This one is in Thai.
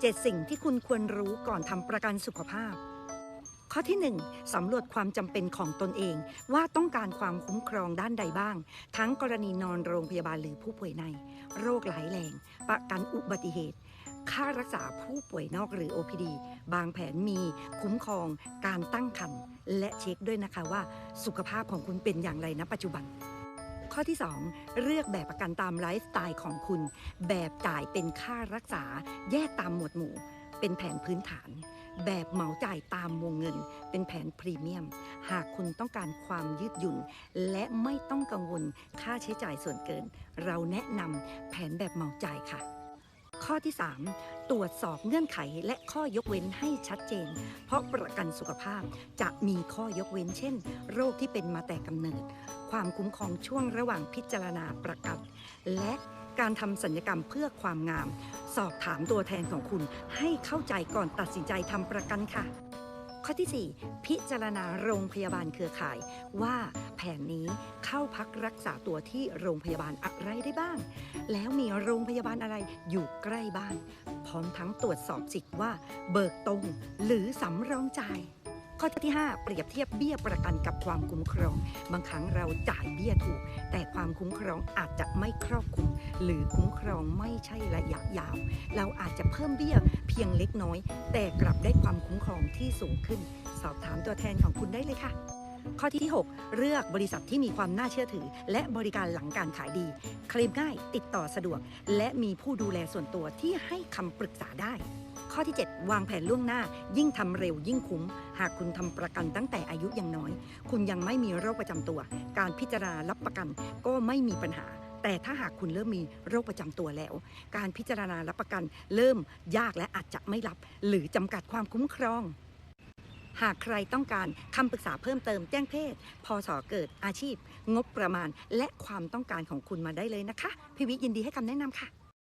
7 สิ่งที่คุณควรรู้ก่อนทำประกันสุขภาพ ข้อที่ 1สำรวจความจำเป็นของตนเอง ว่าต้องการความคุ้มครองด้านใดบ้าง ทั้งกรณีนอนโรงพยาบาลหรือผู้ป่วยใน โรคหลายแรง ประกันอุบัติเหตุ ค่ารักษาผู้ป่วยนอกหรือ OPD บางแผนมีคุ้มครอง การตั้งครรภ์และเช็คด้วยนะคะว่า สุขภาพของคุณเป็นอย่างไรณปัจจุบัน ข้อที่ 2 เลือกแบบประกันตามไลฟ์สไตล์ของคุณ แบบจ่ายเป็นค่ารักษาแยกตามหมวดหมู่ เป็นแผนพื้นฐาน แบบเหมาจ่ายตามวงเงิน เป็นแผนพรีเมียม หากคุณต้องการความยืดหยุ่น และไม่ต้องกังวลค่าใช้จ่ายส่วนเกิน เราแนะนำแผนแบบเหมาจ่ายค่ะ ข้อที่ 3 ตรวจสอบเงื่อนไขและข้อยกเว้นให้ชัดเจน เพราะประกันสุขภาพจะมีข้อยกเว้น เช่น โรคที่เป็นมาแต่กำเนิด ความคุ้มครองช่วงระหว่างพิจารณาประกัน และการทำสัญญกรรมเพื่อความงาม สอบถามตัวแทนของคุณให้เข้าใจก่อนตัดสินใจทำประกันค่ะ ข้อที่ 4 พิจารณาโรงพยาบาลเครือข่าย ว่าแผนนี้เข้าพักรักษาตัวที่โรงพยาบาลอะไรได้บ้าง แล้วมีโรงพยาบาลอะไรอยู่ใกล้บ้าน พร้อมทั้งตรวจสอบสิทธิ์ว่า เบิกตรงหรือสำรองจ่าย ข้อที่ 5 เปรียบเทียบเบี้ยประกันกับความคุ้มครอง บางครั้งเราจ่ายเบี้ยถูก แต่ความคุ้มครองอาจจะไม่ครอบคลุม หรือคุ้มครองไม่ใช่ระยะยาว เราอาจจะเพิ่มเบี้ยเพียงเล็กน้อย แต่กลับได้ความคุ้มครองที่สูงขึ้น สอบถามตัวแทนของคุณได้เลยค่ะ ข้อที่ 6 เลือกบริษัทที่มีความน่าเชื่อถือ และบริการหลังการขายดี เคลมง่ายติดต่อสะดวก และมีผู้ดูแลส่วนตัวที่ให้คำปรึกษาได้ ข้อที่ 7 วางแผนล่วงหน้า ยิ่งทำเร็วยิ่งคุ้ม หากคุณทำประกันตั้งแต่อายุยังน้อย คุณยังไม่มีโรคประจำตัว การพิจารณารับประกันก็ไม่มีปัญหาแต่ถ้าหากคุณเริ่มมีโรคประจำตัวแล้ว การพิจารณารับประกันเริ่มยากและอาจจะไม่รับ หรือจำกัดความคุ้มครอง หากใครต้องการคำปรึกษาเพิ่มเติมแจ้งเพศ พศเกิดอาชีพ งบประมาณ และความต้องการของคุณมาได้เลยนะคะ พี่วิยินดีให้คำแนะนำค่ะ